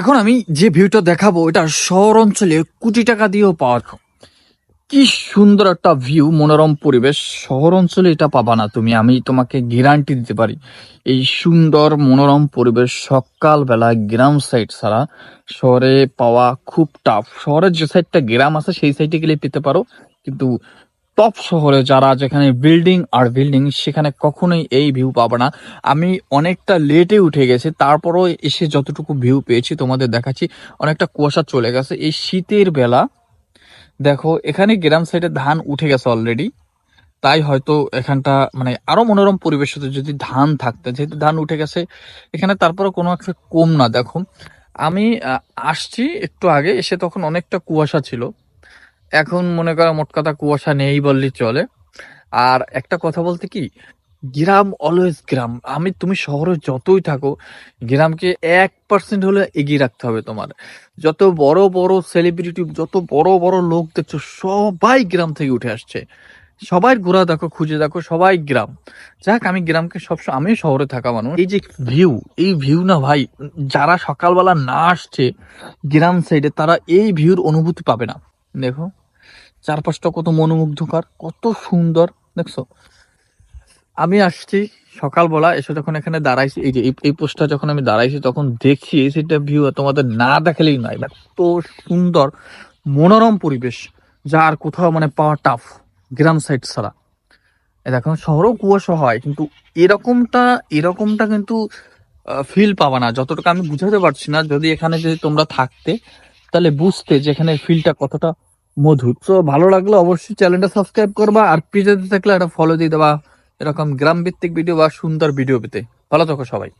এখন আমি যে ভিউটা দেখাবো, এটা শহর অঞ্চলে কোটি টাকা দিয়েও পাওয়ার কি সুন্দর একটা ভিউ মনোরম পরিবেশ। শহর অঞ্চলে এটা পাবা না তুমি, আমি তোমাকে গ্যারান্টি দিতে পারি। এই সুন্দর, মনোরম পরিবেশ সকালবেলা গ্রাম সাইড ছাড়া শহরে পাওয়া খুব টাফ শহরের যে সাইডটা গ্রাম আছে, সেই সাইডে গেলে পেতে পারো। কিন্তু টপ শহরে যারা, যেখানে বিল্ডিং আর বিল্ডিং সেখানে কখনোই এই ভিউ পাবে না। আমি অনেকটা লেটে উঠে গেছি, তারপরও এসে যতটুকু ভিউ পেয়েছি তোমাদের দেখাচ্ছি, অনেকটা কুয়াশা চলে গেছে। এই শীতের বেলা, দেখো, এখানে গ্রাম সাইডে ধান উঠে গেছে অলরেডি তাই হয়তো এখানটা মানে আরও মনোরম পরিবেশ হতো যদি ধান থাকতো। যেহেতু ধান উঠে গেছে, এখানে তারপরে কোনো একটা কম না, দেখো। আমি আসছি একটু আগে, এসে তখন অনেকটা কুয়াশা ছিল। এখন মনে করো মোট কথা কুয়াশা নেই বললেই চলে। আর একটা কথা বলতে কি, গ্রাম অলওয়েজ গ্রাম। আমি, তুমি শহরে যতই থাকো, গ্রামকে এক পার্সেন্ট হলে এগিয়ে রাখতে হবে তোমার। যত বড় বড় সেলিব্রিটি যত বড় বড় লোক দেখছ, সবাই গ্রাম থেকে উঠে আসছে। সবাই ঘোরা দেখো, খুঁজে দেখো, সবাই গ্রাম। যাক, আমি গ্রামকে সবসময় আমি শহরে থাকা মানুষ। এই যে ভিউ এই ভিউ না ভাই, যারা সকালবেলা না আসছে, গ্রাম সাইডে তারা এই ভিউর অনুভূতি পাবে না। দেখো, চারপাশটা কত মনোমুগ্ধকর, কত সুন্দর, দেখছ? আমি আসছি সকালবেলা, এসে যখন এখানে দাঁড়াইছি, এই যে, এই- পোস্টটা যখন আমি দাঁড়াইছি, তখন দেখছি সেটা ভিউ তোমাদের না দেখালেই নয় এত সুন্দর, মনোরম পরিবেশ যা আর কোথাও মানে পাওয়া টাফ গ্রাম সাইড ছাড়া। দেখো, শহরও কুয়াশা হয়, কিন্তু এরকমটা এরকমটা কিন্তু ফিল পাবা না। যতটুকু আমি বুঝাতে পারছি না, যদি এখানে যদি তোমরা থাকতে, তাহলে বুঝতে যে এখানে ফিলটা কতটা মধুর। তো ভালো লাগলে অবশ্যই চ্যানেলটা সাবস্ক্রাইব করবা আর পেজে থাকলে একটা ফলো দিয়ে দেবা। এরকম গ্রাম ভিত্তিক ভিডিও বা সুন্দর ভিডিও পেতে। ভালো থাকো সবাই।